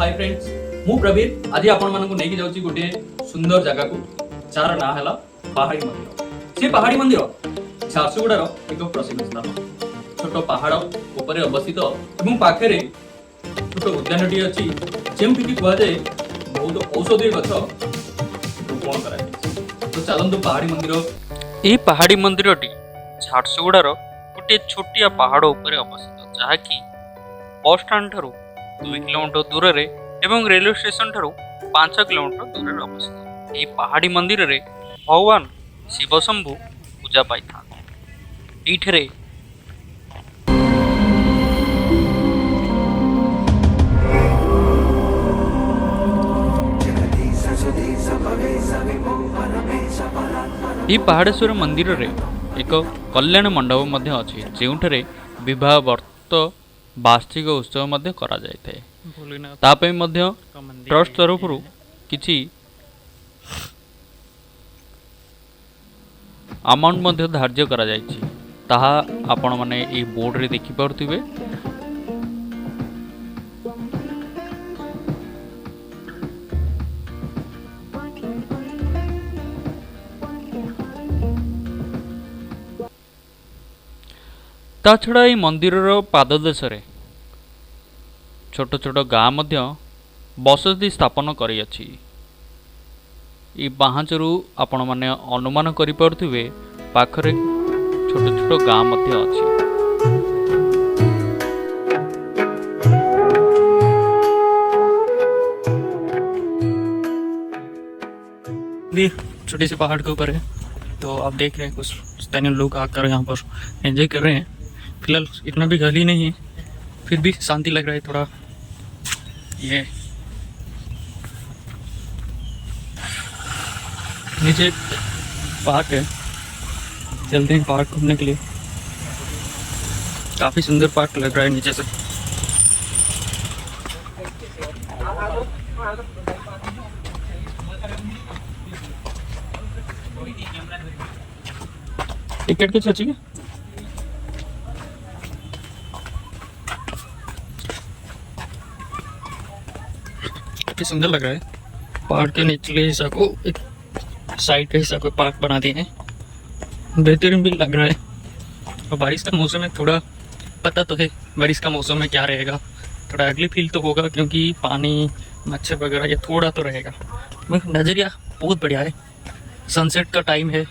ତ high friends ମୁଁ ପ୍ରବୀର ଆଜି ଆପଣମାନଙ୍କୁ ନେଇକି ଯାଉଛି ଗୋଟିଏ ସୁନ୍ଦର ଜାଗାକୁ ଯାହାର ନାଁ ହେଲା ପାହାଡ଼ି ମନ୍ଦିର ସେ ପାହାଡ଼ି ମନ୍ଦିର ଝାରସୁଗୁଡ଼ାର ଏକ ପ୍ରସିଦ୍ଧ ସ୍ଥାନ ଛୋଟ ପାହାଡ଼ ଉପରେ ଅବସ୍ଥିତ ଏବଂ ପାଖରେ ଛୋଟ ଉଦ୍ୟାନଟିଏ ଅଛି ଯେଉଁଠିକି କୁହାଯାଏ ବହୁତ ଔଷଧୀୟ ଗଛ ରୋପଣ କରାଯାଇଛି ତ ଚାଲନ୍ତୁ ପାହାଡ଼ି ମନ୍ଦିର ଏହି ପାହାଡ଼ି ମନ୍ଦିରଟି ଝାରସୁଗୁଡ଼ାର ଗୋଟିଏ ଛୋଟିଆ ପାହାଡ଼ ଉପରେ ଅବସ୍ଥିତ ଯାହାକି ବସ୍ ଷ୍ଟାଣ୍ଡ ଠାରୁ ଦୁଇ କିଲୋମିଟର ଦୂରରେ ଏବଂ ରେଲୱେ ଷ୍ଟେସନ ଠାରୁ ପାଞ୍ଚ କିଲୋମିଟର ଦୂରରେ ଅବସ୍ଥିତ। ଏହି ପାହାଡ଼ି ମନ୍ଦିରରେ ଭଗବାନ ଶିବଶମ୍ଭୁ ପୂଜା ପାଇଥାନ୍ତି। ଏଇଠାରେ ଏହି ପାହାଡ଼େଶ୍ୱର ମନ୍ଦିରରେ ଏକ କଲ୍ୟାଣ ମଣ୍ଡପ ମଧ୍ୟ ଅଛି ଯେଉଁଠାରେ ବିବାହ ବର୍ତ୍ତ ବାର୍ଷିକ ଉତ୍ସବ ମଧ୍ୟ କରାଯାଇଥାଏ ତା ପାଇଁ ମଧ୍ୟ ଟ୍ରଷ୍ଟ ତରଫରୁ କିଛି ଆମାଉଣ୍ଟ ମଧ୍ୟ ଧାର୍ଯ୍ୟ କରାଯାଇଛି ତାହା ଆପଣମାନେ ଏହି ବୋର୍ଡ଼ରେ ଦେଖିପାରୁଥିବେ ତା ଛଡ଼ା ଏହି ମନ୍ଦିରର ପାଦଦେଶରେ ଛୋଟ ଛୋଟ ଗାଁ ମଧ୍ୟ ବସତି ସ୍ଥାପନ କରିଅଛି ଏହି ପାହାଞ୍ଚରୁ ଆପଣମାନେ ଅନୁମାନ କରିପାରୁଥିବେ ପାଖରେ ଛୋଟ ଛୋଟ ଗାଁ ମଧ୍ୟ ଅଛି भी छोटे से पहाड़ के ऊपर है तो आप देख रहे हैं कुछ स्थानीय लोग आकर यहाँ पर एंजॉय कर रहे हैं फ़िलहाल इतना भी गाली नहीं है। फिर भी शांति लग रहा है थोड़ा। ये। नीचे पार्क है। चलते हैं पार्क घूमने के लिए। काफ़ी सुंदर पार्क लग रहा है नीचे से। टिकट किस अच्छी काफ़ी सुंदर लग रहा है। पहाड़ के निचले हिस्सा को, एक साइड का हिस्सा को पार्क बना दिए हैं। बेहतरीन भी लग रहा है। और बारिश का मौसम है, थोड़ा पता तो है बारिश का मौसम में क्या रहेगा। थोड़ा अगली फील तो होगा, क्योंकि पानी, मच्छर वगैरह ये थोड़ा तो रहेगा। नज़रिया बहुत बढ़िया है। सनसेट का टाइम है।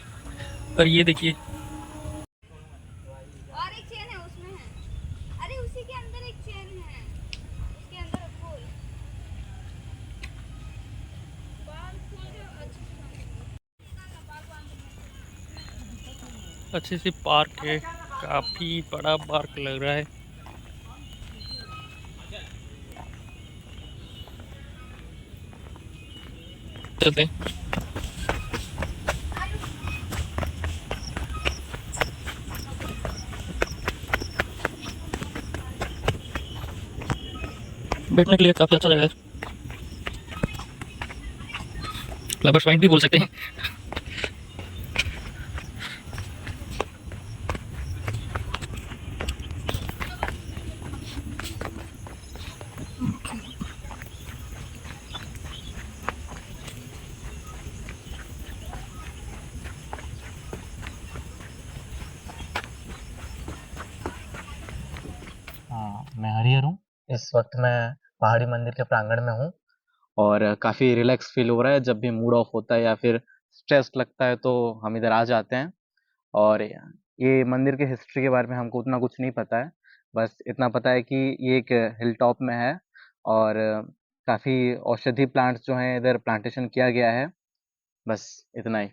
पर ये देखिए। और एक चेन है उसमें है। अरे उसी के अंदर एक चेन है। अच्छा से पार्क है। काफ़ी बड़ा पार्क लग रहा है। चलते बैठने के लिए काफ़ी अच्छा जगह है। फ्लावर्स पॉइंट भी बोल सकते हाँ मैं हरिहर हूँ इस वक्त मैं पहाड़ी मंदिर के प्रांगण में हूँ और काफ़ी रिलैक्स फील हो रहा है। जब भी मूड ऑफ़ होता है या फिर स्ट्रेस लगता है तो हम इधर आ जाते हैं। और ये मंदिर के हिस्ट्री के बारे में हमको उतना कुछ नहीं पता है। बस इतना पता है कि ये एक हिल टॉप में है और काफ़ी औषधि प्लांट्स जो हैं इधर प्लांटेशन किया गया है। बस इतना ही।